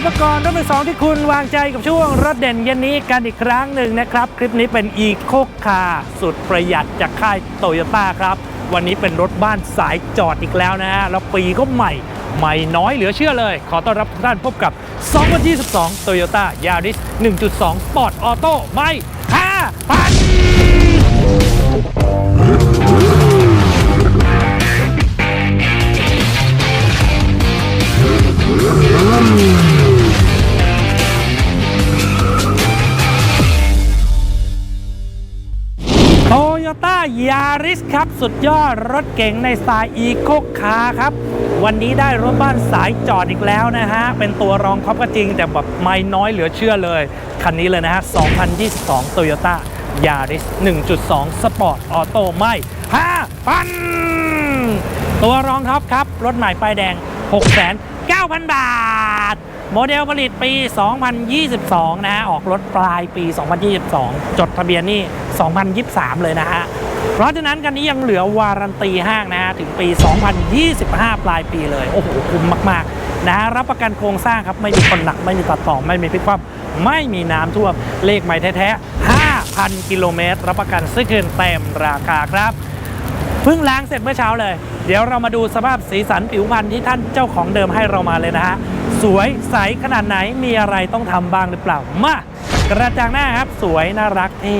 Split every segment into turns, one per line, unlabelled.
บกับนัก19ศิลปกรถเป็นสองที่คุณวางใจกับช่วงรถเด่นเย็นนี้กันอีกครั้งหนึ่งนะครับ คลิปนี้เป็นอีโคคาสุดประหยัดจากค่ายโตโยต้าครับ วันนี้เป็นรถบ้านสายจอดอีกแล้วนะฮะแล้วปีก็ใหม่ใหม่น้อยเหลือเชื่อเลย ขอต้อนรับทุกท่านพบกับ 2022 Toyota Yaris 1.2 Sport Auto ไม่5,000โตโยต้ายาริสครับ สุดยอดรถเก๋งในสไตล์อีโคคาร์ครับ วันนี้ได้รถบ้านสายจอดอีกแล้วนะฮะ เป็นตัวรองท็อปก็จริง แต่แบบไม่น้อยเหลือเชื่อเลย คันนี้เลยนะฮะ 2022 Toyota Yaris 1.2 Sport Auto ไม่5,000 ตัวรองท็อปครับ รถใหม่ป้ายแดง 69,000 บาท โมเดลผลิตปี 2022 นะฮะ ออกรถปลายปี 2022 จดทะเบียนนี่ 2023 เลยนะฮะ เพราะฉะนั้นกันนี้ยังเหลือวารันตีห้างนะฮะ ถึงปี 2025 ปลายปีเลย โอ้โห คุ้มมาก ๆนะฮะรับประกันโครงสร้างครับ ไม่มีคนหนัก ไม่มีตัดต่อ ไม่มีพลิกคว่ำไม่มีน้ำท่วม เลขใหม่แท้ๆ 5,000 กิโลเมตร รับประกันซื้อคืนเต็มราคาครับเพิ่งล้างเสร็จเมื่อเช้าเลย เดี๋ยวเรามาดูสภาพสีสันผิวพรรณที่ท่านเจ้าของเดิมให้เรามาเลยนะฮะ สวยใสขนาดไหนมีอะไรต้องทำบ้างหรือเปล่า มากระจังหน้าครับสวยน่ารักเท่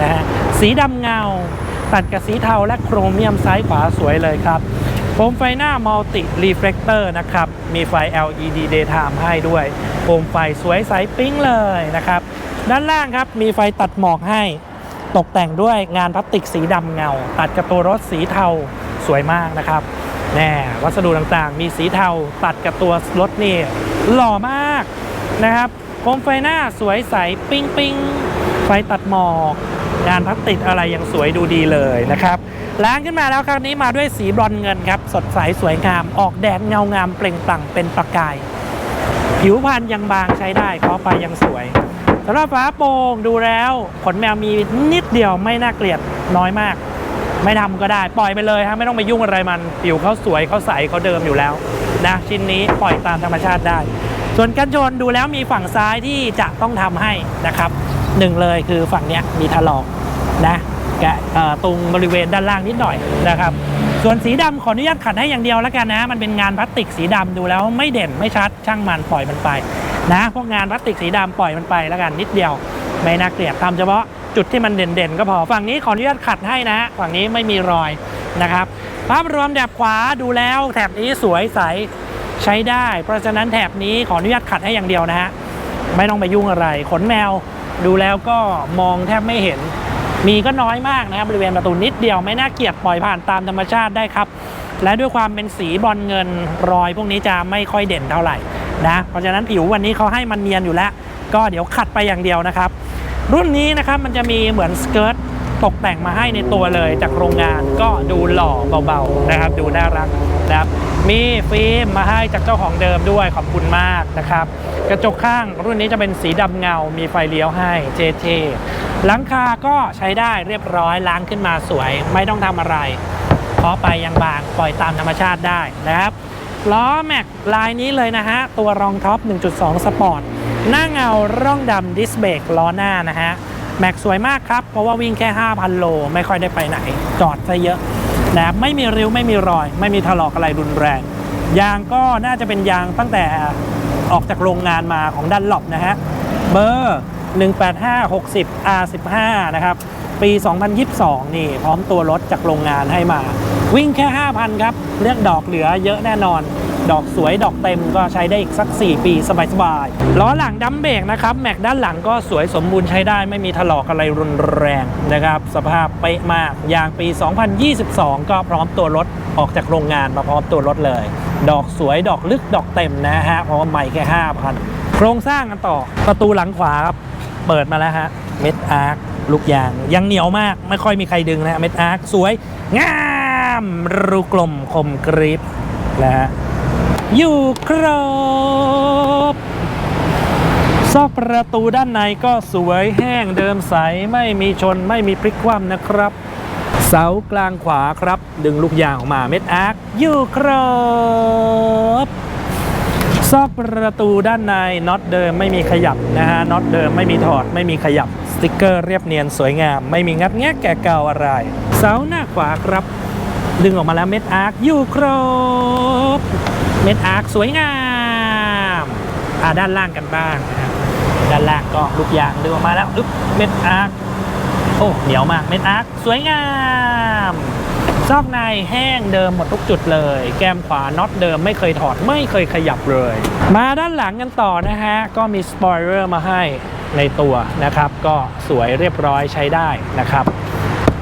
นะฮะสีดำเงา ตัดกับสีเทาและโครเมียมซ้ายขวาสวยเลยครับโคมไฟหน้ามัลติรีเฟล c เตอร์นะครับ มีไฟ LED daytime ให้ด้วยโคมไฟสวยใสปิ๊งเลยนะครับ ด้านล่างครับมีไฟตัดหมอกให้ ตกแต่งด้วยงานพลาสติกสีดำเงา ตัดกับตัวรถสีเทาสวยมากนะครับ แน่วัสดุต่างๆ มีสีเทาตัดกับตัวรถนี่หล่อมากนะครับโคมไฟหน้าสวยใสปิ้งปิ้งไฟตัดหมอกงานพลาสติกอะไรยังสวยดูดีเลยนะครับล้างขึ้นมาแล้วครั้งนี้มาด้วยสีบรอนเงินครับ สดใสสวยงามออกแดดเงางามเปล่งปลั่งเป็นประกาย ผิวพรรณยังบางใช้ได้เคาะไปยังสวยสำหรับฝาโปร่งดูแล้ว ขนแมวมีนิดเดียวไม่น่าเกลียดน้อยมาก ไม่ทำก็ได้ปล่อยไปเลยฮะไม่ต้องไปยุ่งอะไรมันผิวเขาสวยเขาใสเขาเดิมอยู่แล้วนะชิ้นนี้ปล่อยตามธรรมชาติได้ ส่วนกันชนดูแล้วมีฝั่งซ้ายที่จะต้องทำให้นะครับหนึ่งเลยคือฝั่งเนี้ยมีถลอกนะแกะตรงบริเวณด้านล่างนิดหน่อยนะครับ ส่วนสีดำขออนุญาตขัดให้อย่างเดียวแล้วกันนะ มันเป็นงานพลาสติกสีดำดูแล้วไม่เด่นไม่ชัดช่างมันปล่อยมันไปนะพวกงานพลาสติกสีดำปล่อยมันไปแล้วกันนิดเดียวไม่น่าเกลียดทำเฉพาะ จุดที่มันเด่นๆ ก็พอ ฝั่งนี้ขออนุญาตขัดให้นะ ฝั่งนี้ไม่มีรอยนะครับ ภาพรวมแถบขวาดูแล้วแถบนี้สวยใสใช้ได้ เพราะฉะนั้นแถบนี้ขออนุญาตขัดให้อย่างเดียวนะฮะ ไม่ต้องไปยุ่งอะไร ขนแมวดูแล้วก็มองแทบไม่เห็น มีก็น้อยมากนะครับบริเวณประตูนิดเดียวไม่น่าเกลียดปล่อยผ่านตามธรรมชาติได้ครับ และด้วยความเป็นสีบอลเงินรอย พวกนี้จะไม่ค่อยเด่นเท่าไหร่นะ เพราะฉะนั้นผิววันนี้เขาให้มันเนียนอยู่แล้ว ก็เดี๋ยวขัดไปอย่างเดียวนะครับ รุ่นนี้นะครับมันจะมีเหมือนสเกิร์ตตกแต่งมาให้ในตัวเลยจากโรงงานก็ดูหล่อเบาๆนะครับ ดูน่ารักนะครับมีฟิล์มมาให้จากเจ้าของเดิมด้วยขอบคุณมากนะครับ กระจกข้างรุ่นนี้จะเป็นสีดำเงา มีไฟเลี้ยวให้เจๆหลังคาก็ใช้ได้เรียบร้อยล้างขึ้นมาสวย ไม่ต้องทำอะไรเคาะไปยังบางปล่อยตามธรรมชาติได้นะครับ ล้อแม็กลายนี้เลยนะฮะ ตัวรองท็อป 1.2 สปอร์ต หน้าเงาร่องดำดิสเบรกล้อหน้านะฮะ แม็กสวยมากครับ เพราะว่าวิ่งแค่ 5,000 โล ไม่ค่อยได้ไปไหน จอดซะเยอะนะครับไม่มีริ้ว ไม่มีรอย ไม่มีถลอกอะไรรุนแรง ยางก็น่าจะเป็นยางตั้งแต่ออกจากโรงงานมาของดันหลบนะฮะ เบอร์ 18560 R15 นะครับ ปี 2022 นี่ พร้อมตัวรถจากโรงงานให้มา วิ่งแค่ 5,000 ครับ เลือกดอกเหลือเยอะแน่นอน ดอกสวยดอกเต็มก็ใช้ได้อีกสัก 4 ปีสบายๆล้อหลังดัมเบรกนะครับ แม็กด้านหลังก็สวยสมบูรณ์ใช้ได้ไม่มีถลอกอะไรรุนแรงนะครับ สภาพเป๊ะมากยางปี 2022 ก็พร้อมตัวรถออกจากโรงงานมาพร้อมตัวรถเลย ดอกสวยดอกลึกดอกเต็มนะฮะเพราะว่าใหม่แค่ 5,000 โครงสร้างกันต่อประตูหลังขวาครับเปิดมาแล้วฮะเม็ดอาร์ค ลูกยางยังเหนียวมาก ไม่ค่อยมีใครดึงนะเม็ดอาร์คสวย งามรูกลมคมกริบนะฮะอยู่ครบซอกประตูด้านในก็สวยแห้งเดิมใส ไม่มีชนไม่มีพลิกคว่ำนะครับ เสากลางขวาครับ ดึงลูกยางออกมาเม็ดอาร์คอยู่ครบซอกประตูด้านในน็อตเดิมไม่มีขยับนะฮะน็อตเดิมไม่มีถอดไม่มีขยับ ติกเกอร์เรียบเนียนสวยงาม ไม่มีงัดแงะแก่เก่าอะไร เสาหน้าขวาครับ ดึงออกมาแล้วเม็ดอาร์คอยู่ครบ เม็ดอาร์คสวยงามอ่าด้านล่างกันบ้างนะครับด้านล่างก็ลูกยางดึงออกมาแล้วอึ๊บเม็ดอาร์คโอ้เหนียวมากเม็ดอาร์คสวยงามซอกในแห้งเดิมหมดทุกจุดเลย แก้มขวาน็อตเดิมไม่เคยถอดไม่เคยขยับเลย มาด้านหลังกันต่อนะฮะ ก็มีสปอยเลอร์มาให้ ในตัวนะครับ ก็สวยเรียบร้อยใช้ได้นะครับ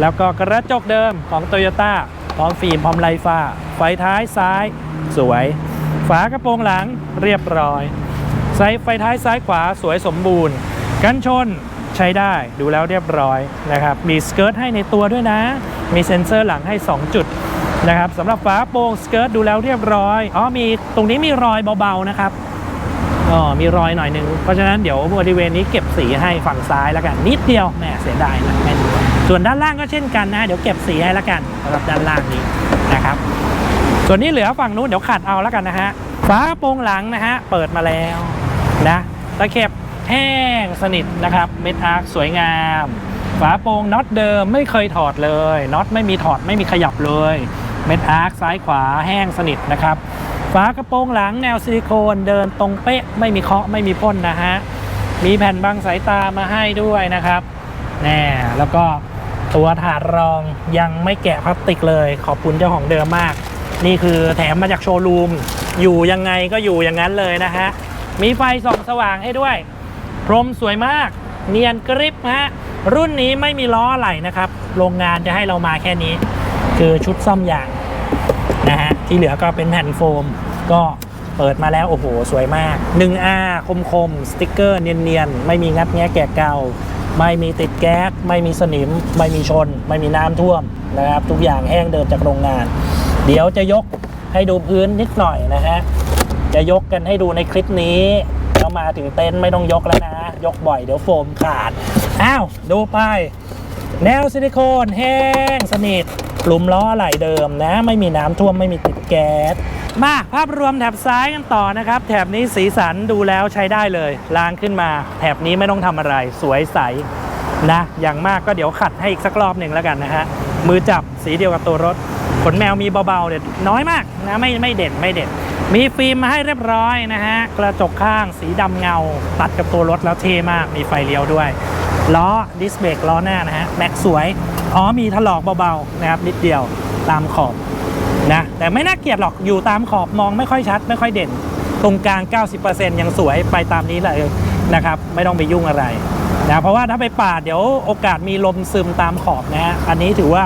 แล้วก็กระจกเดิมของ t o y ยต้าพร้อมฟิล์มพร้อมไลฟ้า ไฟท้ายซ้าย สวย ฝากระโปรงหลังเรียบร้อยใส่ไฟท้ายซ้ายขวาสวยสมบูรณ์ กันชนใช้ได้ดูแล้วเรียบร้อยนะครับ มีสเกิร์ตให้ในตัวด้วยนะ มีเซ็นเซอร์หลังให้ 2 จุดนะครับสำหรับฝาโปร่งสเกิร์ตดูแล้วเรียบร้อย อ๋อมีตรงนี้มีรอยเบาๆนะครับ อ๋อมีรอยหน่อยนึง เพราะฉะนั้นเดี๋ยวบริเวณนี้เก็บสีให้ฝั่งซ้ายแล้วกัน นิดเดียวแหมเสียดายนะแม่นส่วนด้านล่างก็เช่นกันนะ เดี๋ยวเก็บสีให้แล้วกันสำหรับด้านล่างนี้นะครับ ส่วนนี้เหลือฝั่งนู้นเดี๋ยวขัดเอาแล้วกันนะฮะฝาโปรงหลังนะฮะเปิดมาแล้วนะตะเข็บแห้งสนิทนะครับเม็ดอาร์คสวยงามฝาโปรงน็อตเดิมไม่เคยถอดเลยน็อตไม่มีถอดไม่มีขยับเลยเม็ดอาร์คซ้ายขวาแห้งสนิทนะครับ ฝากระโปรงหลังแนวซิลิโคนเดินตรงเป๊ะไม่มีเคาะไม่มีพ่นนะฮะ มีแผ่นบังสายตามาให้ด้วยนะครับแน่แล้วก็ตัวถาดรองยังไม่แกะพลาสติกเลย ขอบคุณเจ้าของเดิมมาก นี่คือแถมมาจากโชว์รูม อยู่ยังไงก็อยู่อย่างนั้นเลยนะฮะ มีไฟส่องสว่างให้ด้วย พรมสวยมาก เนียนกริบฮะ รุ่นนี้ไม่มีล้อไหลนะครับ โรงงานจะให้เรามาแค่นี้ คือชุดซ่อมยาง นะฮะที่เหลือก็เป็นแผ่นโฟมก็เปิดมาแล้วโอ้โห สวยมาก 1R คมคมๆสติกเกอร์เนียนๆ ไม่มีงัดแงะแกะเก่า ไม่มีติดแก๊ส ไม่มีสนิม ไม่มีชน ไม่มีน้ำท่วมนะครับ ทุกอย่างแห้งเดิมจากโรงงาน เดี๋ยวจะยกให้ดูพื้นนิดหน่อยนะฮะ จะยกกันให้ดูในคลิปนี้แล้วมาถึงเต็นท์ไม่ต้องยกแล้วนะ ยกบ่อยเดี๋ยวโฟมขาด อ้าว ดูไป แนวซิลิโคนแห้งสนิท ลุมล้ออะไหล่เดิมนะ ไม่มีน้ำท่วมไม่มีติดแก๊ส มาภาพรวมแถบซ้ายกันต่อนะครับ แถบนี้สีสันดูแล้วใช้ได้เลยล้างขึ้นมา แถบนี้ไม่ต้องทำอะไรสวยใสนะ อย่างมากก็เดี๋ยวขัดให้อีกสักรอบหนึ่งแล้วกันนะฮะมือจับสีเดียวกับตัวรถขนแมวมีเบาๆเด็ดน้อยมากนะไม่ไม่เด่นไม่เด่นมีฟิล์มมาให้เรียบร้อยนะฮะ กระจกข้างสีดำเงา ตัดกับตัวรถแล้วเท่มาก มีไฟเลี้ยวด้วย ล้อดิสเบรกล้อหน้านะฮะ แม็กสวย อ๋อมีถลอกเบาๆนะครับนิดเดียวตามขอบนะแต่ไม่น่าเกลียดหรอกอยู่ตามขอบมองไม่ค่อยชัด ไม่ค่อยเด่น ตรงกลาง 90%ยังสวยไปตามนี้เลยนะครับไม่ต้องไปยุ่งอะไรนะเพราะว่าถ้าไปปาดเดี๋ยวโอกาสมีลมซึมตามขอบนะฮะอันนี้ถือว่า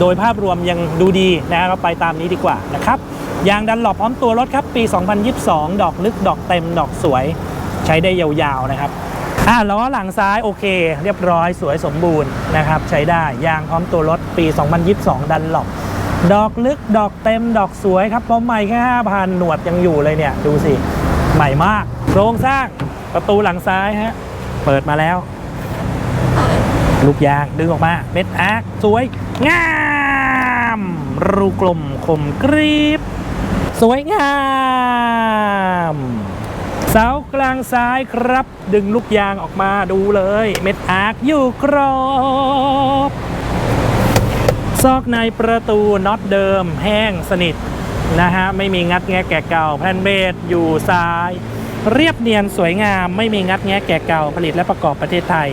โดยภาพรวมยังดูดีนะก็ไปตามนี้ดีกว่านะครับยางดันหลบพร้อมตัวรถครับปี 2022 ดอกลึกดอกเต็มดอกสวย ใช้ได้ยาวๆนะครับ อ่าล้อหลังซ้ายโอเค เรียบร้อยสวยสมบูรณ์นะครับใช้ได้ยางพร้อมตัวรถปี 2022 ดันหลบดอกลึกดอกเต็มดอกสวยครับพร้อมใหม่แค่5,000หนวดยังอยู่เลยเนี่ย ดูสิ ใหม่มาก โครงสร้างประตูหลังซ้ายฮะ เปิดมาแล้ว ลูกยางดึงออกมาเม็ดอาร์คสวย งาม รูกลมคมกรีบ สวยงาม เสากลางซ้ายครับ ดึงลูกยางออกมาดูเลย เม็ดอาร์คอยู่ครบ ซอกในประตูน็อตเดิม แห้งสนิทนะฮะ ไม่มีงัดแงะแกะเก่าแผ่นเบสอยู่ซ้าย เรียบเนียนสวยงามไม่มีงัดแงะแกะเก่าผลิตและประกอบประเทศไทย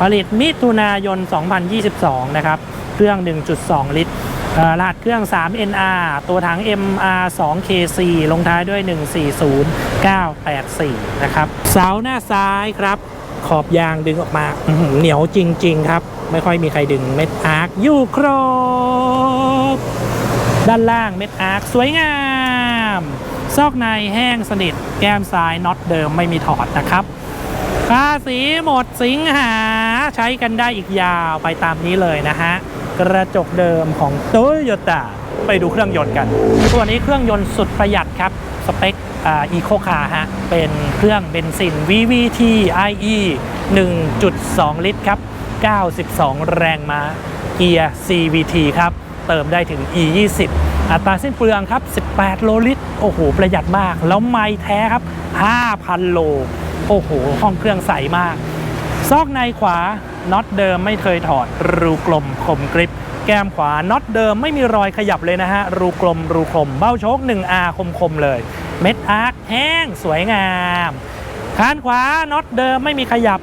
ผลิตมิถุนายน 2022 นะครับ เครื่อง 1.2 ลิตรเอ่อ รหัสเครื่อง 3 NR ตัวถัง MR 2 KC ลงท้ายด้วย 140984 นะครับ เสาหน้าซ้ายครับ ขอบยางดึงออกมา เหนียวจริง ๆ ครับ ไม่ค่อยมีใครดึงเม็ดอาร์คอยู่ครบ ด้านล่างเม็ดอาร์คสวยงาม ซอกในแห้งสนิท แก้มซ้ายน็อตเดิมไม่มีถอดนะครับภาษีหมดสิงหาใช้กันได้อีกยาวไปตามนี้เลยนะฮะ กระจกเดิมของโตโยต้าไปดูเครื่องยนต์กัน ตัวนี้เครื่องยนต์สุดประหยัดครับ สเปคอีโคคาฮะ เป็นเครื่องเบนซิน VVT IE 1.2 ลิตรครับ 92 แรงม้า เกียร์ CVT ครับ เติมได้ถึง E 20อัตราสิ้นเปลืองครับ 18 โลลิตร โอ้โห ประหยัดมาก แล้วไม่แท้ครับ 5,000 โล โอ้โห ห้องเครื่องใสมาก ซอกในขวาน็อตเดิมไม่เคยถอด รูกลมคมกริป แก้มขวาน็อตเดิมไม่มีรอยขยับเลยนะฮะ รูกลมรูคม เบ้าโชค 1R คมคมเลย เม็ดอาร์คแห้งสวยงามคานขวาน็อตเดิมไม่มีขยับ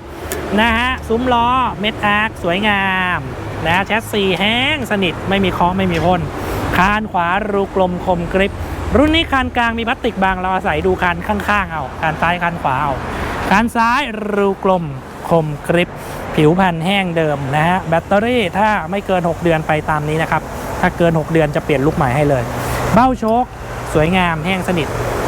นะฮะซุ้มล้อเม็ดอาร์คสวยงามนะแชสซีแห้งสนิทไม่มีเคาะไม่มีพ่นคานขวารูกลมคมกริป รุ่นนี้คานกลางมีพลาสติกบางเราอาศัยดูคานข้างๆเอาคานซ้ายคานขวาเอาคานซ้ายรูกลมคมกริป ผิวแผ่นแห้งเดิมนะฮะแบตเตอรี่ถ้าไม่เกิน 6 เดือนไปตามนี้นะครับ ถ้าเกิน 6 เดือนจะเปลี่ยนลูกใหม่ให้เลย เบ้าโชคสวยงามแห้งสนิท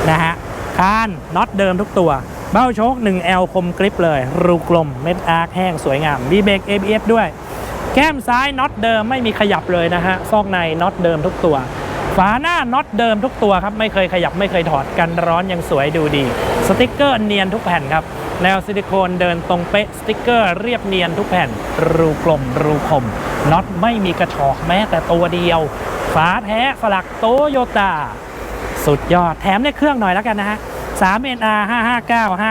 นะฮะคานน็อตเดิมทุกตัว เบ้าโชค 1L คมกริปเลย รูกลมเม็ดอาร์คแห้งสวยงามบีเบรก ABS ด้วย แก้มซ้ายน็อตเดิมไม่มีขยับเลยนะฮะซอกในน็อตเดิมทุกตัว ฝาหน้าน็อตเดิมทุกตัวครับ ไม่เคยขยับไม่เคยถอดกันร้อนยังสวยดูดี สติกเกอร์เนียนทุกแผ่นครับแนวซิลิโคนเดินตรงเป๊ะสติกเกอร์เรียบเนียนทุกแผ่น รูกลมรูคมน็อตไม่มีกระชอกแม้แต่ตัวเดียว ฝาแท้สลักโตโยต้าสุดยอดแถมในเครื่องหน่อยแล้วกันนะฮะ 3NR 559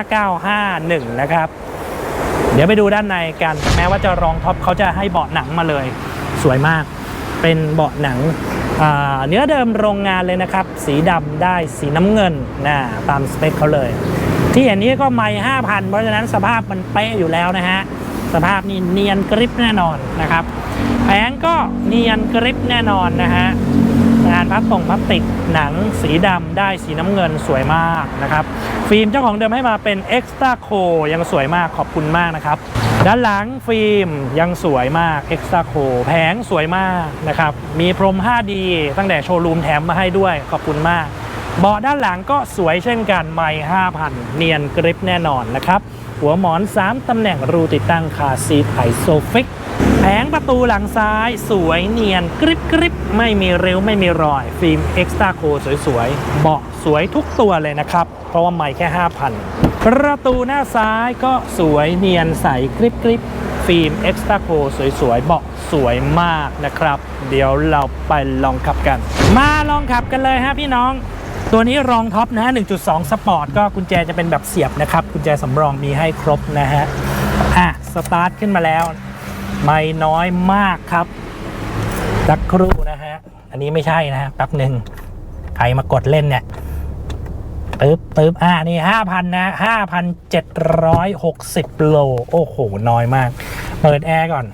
5951 นะครับ เดี๋ยวไปดูด้านในกัน แม้ว่าจะรองท็อปเขาจะให้เบาะหนังมาเลย สวยมาก เป็นเบาะหนัง เนื้อเดิมโรงงานเลยนะครับ สีดำได้สีน้ำเงินนะตามสเปคเขาเลย ที่เห็นนี้ก็ไม่5,000 เพราะฉะนั้นสภาพมันเป๊ะอยู่แล้วนะฮะ สภาพนี่เนียนกริปแน่นอนนะครับแผงก็เนียนกริปแน่นอนนะฮะงานพลาสตงพลาสติกหนังสีดำได้สีน้ำเงินสวยมากนะครับ ฟิล์มเจ้าของเดิมให้มาเป็น Extra c o ยังสวยมากขอบคุณมากนะครับ ด้านหลังฟิล์มยังสวยมาก Extra c o แผงสวยมากนะครับ มีพรม 5D ตั้งแต่โชว์รูมแถมมาให้ด้วย ขอบคุณมาก เบาะด้านหลังก็สวยเช่นกันไม่5,000 เนียนกริปแน่นอนนะครับ หัวหมอน 3 ตำแหน่งรูติดตั้งคาซีทไอโซฟิกแผงประตูหลังซ้ายสวยเนียนกริบกริบไม่มีริ้วไม่มีรอย ฟิล์มเอ็กซ์ต c โคสวยๆเบาะสวยทุกตัวเลยนะครับ เพราะว่าไม่แค่ 5,000 ประตูหน้าซ้ายก็สวยเนียนใสกริบกริบฟิล์มเอ็กซ์ต c โคสวยๆเบาะสวยมากนะครับ เดี๋ยวเราไปลองขับกัน มาลองขับกันเลยฮะพี่น้อง ตัวนี้รองท็อปนะ 1.2 สปอร์ตก็กุญแจจะเป็นแบบเสียบนะครับ กุญแจสำรองมีให้ครบนะฮะ อะ สตาร์ทขึ้นมาแล้ว ไม่น้อยมากครับสักครู่นะฮะ อันนี้ไม่ใช่นะฮะแป๊บหนึ่งใครมากดเล่นเนี่ย ปึ๊บปึ๊บอ่านี่ห้าพันนะห้าพันเจ็ดร้อยหกสิบโล โอ้โห น้อยมาก เปิดแอร์ก่อน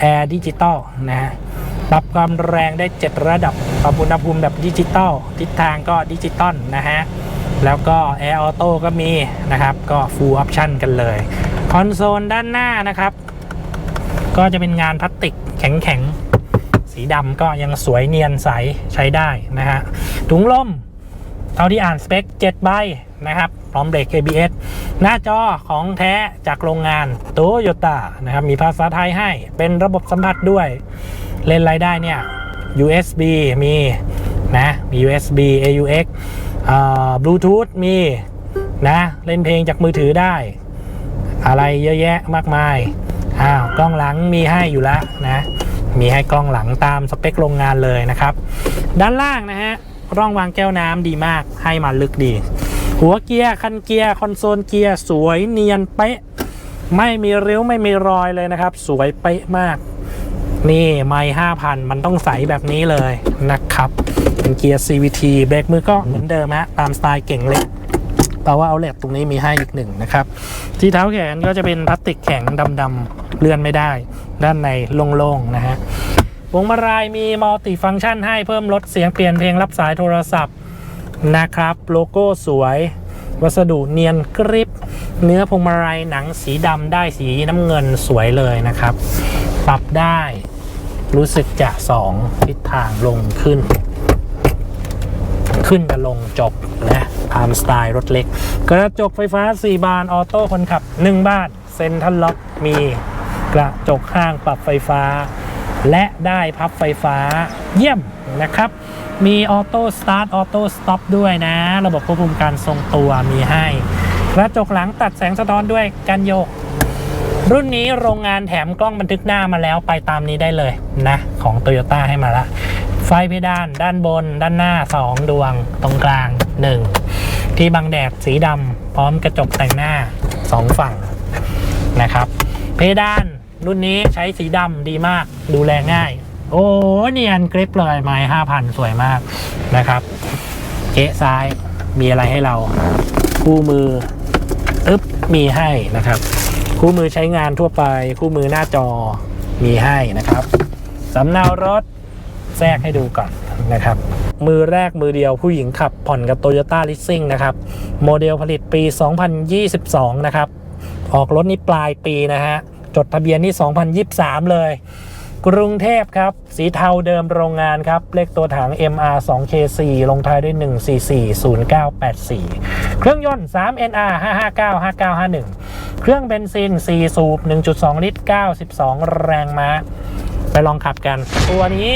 แอร์ดิจิตอลนะฮะปรับความแรงได้ 7 ระดับ ปรับอุณหภูมิแบบดิจิตอล ทิศทางก็ดิจิตอลนะฮะ แล้วก็แอร์ออโต้ก็มีนะครับ ก็ full option กันเลย คอนโซลด้านหน้านะครับ ก็จะเป็นงานพลาสติกแข็งๆ สีดำก็ยังสวยเนียนใสใช้ได้นะฮะ ถุงลม เท่าที่อ่านสเปค 7 ใบนะครับ พร้อมเบรก ABS หน้าจอของแท้จากโรงงานโตโยต้านะครับ มีภาษาไทยให้ เป็นระบบสัมผัสด้วย เล่นไรได้เนี่ย USB มีนะ มี USB AUX อ่า Bluetooth มีนะ เล่นเพลงจากมือถือได้ อะไรเยอะแยะมากมาย อ้าว กล้องหลังมีให้อยู่แล้วนะ มีให้กล้องหลังตามสเปคโรงงานเลยนะครับ ด้านล่างนะฮะ ร่องวางแก้วน้ำดีมากให้มาลึกดี หัวเกียร์คันเกียร์คอนโซลเกียร์สวยเนียนเป๊ะ ไม่มีริ้วไม่มีรอยเลยนะครับ สวยเป๊ะมาก นี่ไม่ห้าพันมันต้องใสแบบนี้เลยนะครับเป็นเกียร์ CVT เบรกมือก็เหมือนเดิมฮะตามสไตล์เก่งเล็กแปลว่าเอาเลตตรงนี้มีให้อีกหนึ่งนะครับ ที่เท้าแขนก็จะเป็นพลาสติกแข็งดำๆเลื่อนไม่ได้ ด้านในโล่งๆนะฮะ วงมาลัยมีมัลติฟังก์ชันให้เพิ่มลดเสียงเปลี่ยนเพลงรับสายโทรศัพท์นะครับ โลโก้สวย วัสดุเนียนกริบ เนื้อพวงมาลัยหนังสีดำได้สีน้ำเงินสวยเลยนะครับ ปรับได้รู้สึกจะสองทิศทางลงขึ้น ขึ้นกับลงจบนะตามสไตล์รถเล็ก กระจกไฟฟ้า 4 บานออโต้คนขับ 1บ้านเซ็นทรัลล็อกมีกระจกข้างปรับไฟฟ้า และได้พับไฟฟ้าเยี่ยมนะครับ มีออโต้สตาร์ทออโต้สต็อปด้วยนะ ระบบควบคุมการทรงตัวมีให้กระจกหลังตัดแสงสะท้อนด้วยการโยก รุ่นนี้โรงงานแถมกล้องบันทึกหน้ามาแล้วไปตามนี้ได้เลยนะ ของ Toyota ให้มาละไฟไฟเพดานด้านบน ด้านหน้า 2 ดวง ตรงกลาง 1 ที่บังแดดสีดำพร้อมกระจกแต่งหน้า 2 ฝั่งนะครับ เพดาน รุ่นนี้ใช้สีดำดีมาก ดูแลง่าย โอ้เนียนกริปเลยไม้ห้าพันสวยมากนะครับเจ๊ซ้ายมีอะไรให้เราคู่มืออึ๊บมีให้นะครับ คู่มือใช้งานทั่วไป คู่มือหน้าจอมีให้นะครับสำเนารถแทรกให้ดูก่อนนะครับ มือแรกมือเดียวผู้หญิงขับผ่อนกับ Toyota Leasing นะครับ โมเดลผลิตปี 2022 นะครับ ออกรถนี่ปลายปีนะฮะ จดทะเบียนนี่ 2023 เลย กรุงเทพครับ สีเทาเดิมโรงงานครับ เลขตัวถัง MR 2 K4 ลงท้ายด้วย 1440984 เครื่องยนต์ 3 NR 559 5951 เครื่องเบนซิน 4 สูบ 1.2 ลิตร 92 แรงม้า ไปลองขับกัน ตัวนี้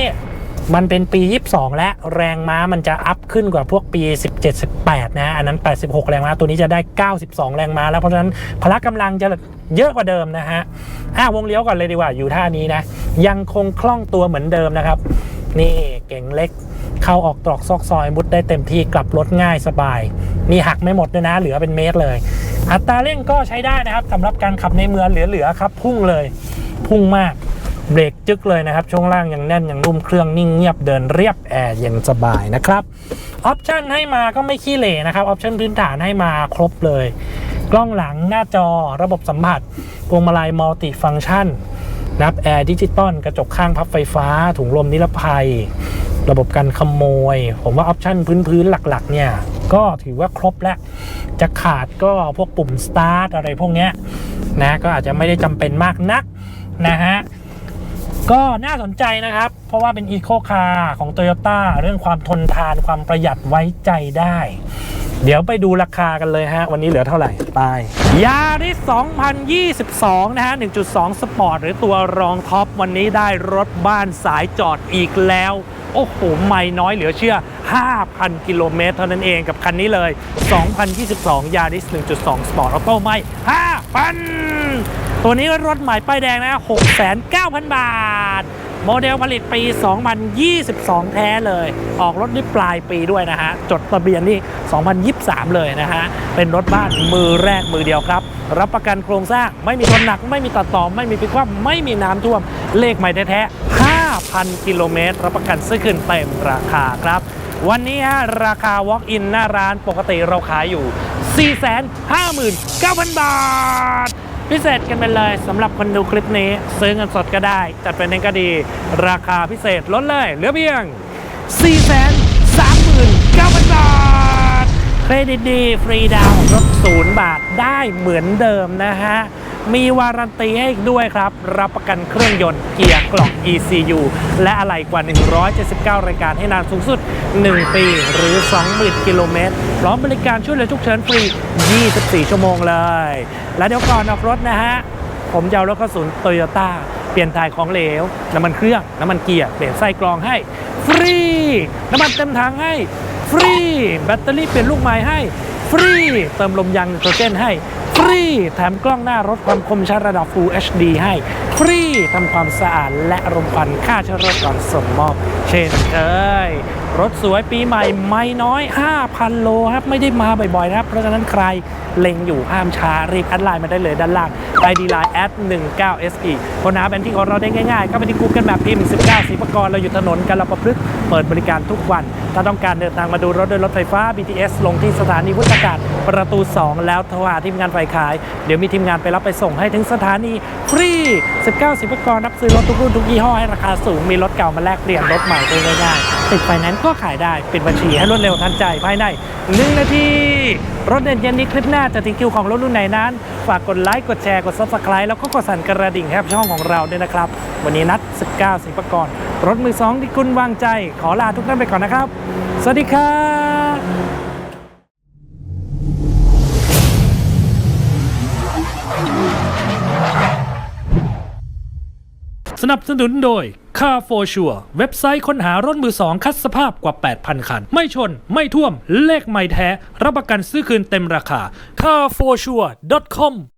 มันเป็นปี 22 และแรงม้ามันจะอัพขึ้นกว่าพวกปี 17 18 นะ อันนั้น 86 แรงม้า ตัวนี้จะได้ 92 แรงม้า แล้ว เพราะฉะนั้นพละกำลังจะเยอะกว่าเดิมนะฮะ อะวงเลี้ยวก่อนเลยดีกว่า อยู่ท่านี้นะ ยังคงคล่องตัวเหมือนเดิมนะครับ นี่เก่งเล็ก เข้าออกตรอกซอกซอยมุดได้เต็มที่กลับรถง่ายสบายนี่หักไม่หมดด้วยนะ เหลือเป็นเมตรเลย อัตราเร่งก็ใช้ได้นะครับสำหรับการขับในเมืองเหลือๆครับ พุ่งเลย พุ่งมาก เบรกจึกเลยนะครับ ช่วงล่างยังแน่นยังนุ่มเครื่องนิ่งเงียบเดินเรียบแอร์เย็นสบายนะครับออปชันให้มาก็ไม่ขี้เหร่นะครับออปชันพื้นฐานให้มาครบเลย กล้องหลังหน้าจอระบบสัมผัสพวงมาลัยมัลติฟังก์ชันนับแอร์ดิจิตอลกระจกข้างพับไฟฟ้า ถุงลมนิรภัย ระบบการขโมย ผมว่าออปชันพื้นๆหลักๆ เนี่ย ก็ถือว่าครบแล้ว จะขาดก็พวกปุ่มสตาร์ทอะไรพวกเนี้ยนะก็อาจจะไม่ได้จำเป็นมากนักนะฮะ ก็น่าสนใจนะครับ เพราะว่าเป็นอีโคคาร์ของ Toyota เรื่องความทนทานความประหยัดไว้ใจได้ เดี๋ยวไปดูราคากันเลยฮะ วันนี้เหลือเท่าไหร่ไปยาริส2022 นะฮะ 1.2 สปอร์ตหรือตัวรองท็อป วันนี้ได้รถบ้านสายจอดอีกแล้ว โอ้โห ไม่น้อยเหลือเชื่อ 5,000 กิโลเมตรเท่านั้นเองกับคันนี้เลย 2022 ยาริส1.2 สปอร์ตออโต้ไม่5,000ตัวนี้รถใหม่ป้ายแดงนะ 6,900 บาท โมเดลผลิตปี 2022 แท้เลย ออกรถนี่ปลายปีด้วยนะฮะ จดทะเบียนนี่ 2023 เลยนะฮะ เป็นรถบ้านมือแรกมือเดียวครับ รับประกันโครงสร้างไม่มีชนหนัก ไม่มีตัดต่อ ไม่มีพิกคว่ำไม่มีน้ำท่วม เลขใหม่แท้ๆ5,000 กิโลเมตร รับประกันซื้อคืนเต็มราคาครับวันนี้ฮะราคา Walk-in หน้าร้านปกติเราขายอยู่ 459,000 บาท พิเศษกันไปเลยสำหรับคนดูคลิปนี้ ซื้อเงินสดก็ได้ จัดเป็นเองก็ดี ราคาพิเศษลดเลยเหลือเพียง 439,000 บาท เครดิตดี ฟรีดาวน์รถศูนย์บาทได้เหมือนเดิมนะฮะ มีวารันตีให้อีกด้วยครับ รับประกันเครื่องยนต์เกียร์กล่อง ECU และอะไหล่กว่า 179 รายการให้นานสูงสุด 1 ปีหรือ 20,000 กิโลเมตร พร้อมบริการช่วยเหลือฉุกเฉินฟรี 24 ชั่วโมงเลย และเดี๋ยวก่อนออกรถนะฮะ ผมจะเอารถเข้าศูนย์โตโยต้าเปลี่ยนถ่ายของเหลว น้ำมันเครื่อง น้ำมันเกียร์ เปลี่ยนไส้กรองให้ ฟรี น้ำมันเต็มถังให้ ฟรี แบตเตอรี่เปลี่ยนลูกใหม่ให้ ฟรี เติมลมยางไนโตรเจนให้ ฟรีแถมกล้องหน้ารถความคมชัดระดับ Full HD ให้ ฟรีทำความสะอาดและรมควันค่าเชื้อโรคก่อนส่งมอบ เช่นเคยรถสวยปีใหม่ไม่น้อย 5,000 โลครับ ไม่ได้มาบ่อยๆนะครับ เพราะฉะนั้นใครเล็งอยู่ห้ามช้า รีบแอดไลน์มาได้เลยด้านล่างไอดีไลน์แอด19 SE ค้นหาแบนที่ของเราได้ง่ายๆ เข้าไปที่ Google แบบพิมพ์ 19สีประกรเราอยู่ถนนกาลประพฤกษ์เปิดบริการทุกวัน ถ้าต้องการเดินทางมาดูรถโดยรถไฟฟ้า BTS ลงที่สถานีพุทธกาศประตู 2 แล้วโทรหาทีมงานฝ่ายขาย เดี๋ยวมีทีมงานไปรับไปส่งให้ถึงสถานีฟรี 19 สิบปกรรับซื้อรถทุกรุ่นทุกยี่ห้อให้ราคาสูง มีรถเก่ามาแลกเปลี่ยนรถใหม่ได้ง่ายๆติดไฟแนนซ์ก็ขายได้ปิดบัญชีให้รวดเร็วทันใจภายใน1นาทีรถเด่นเย็นนี้คลิปหน้าจะถึงคิวของรถรุ่นไหนนั้น ฝากกดไลค์กดแชร์กด subscribe แล้วก็กดสั่นกระดิ่งให้กับช่องของเราด้วยนะครับ วันนี้นัด 19 สิบประกร รถมือสองที่คุณวางใจ ขอลาทุกท่านไปก่อนนะครับ สวัสดีครับสนับสนุนโดย Car for Sure เว็บไซต์ค้นหารถมือสองคัดสภาพกว่า 8,000 คัน ไม่ชน ไม่ท่วม เลขไม่แท้ รับประกันซื้อคืนเต็มราคา carforsure.com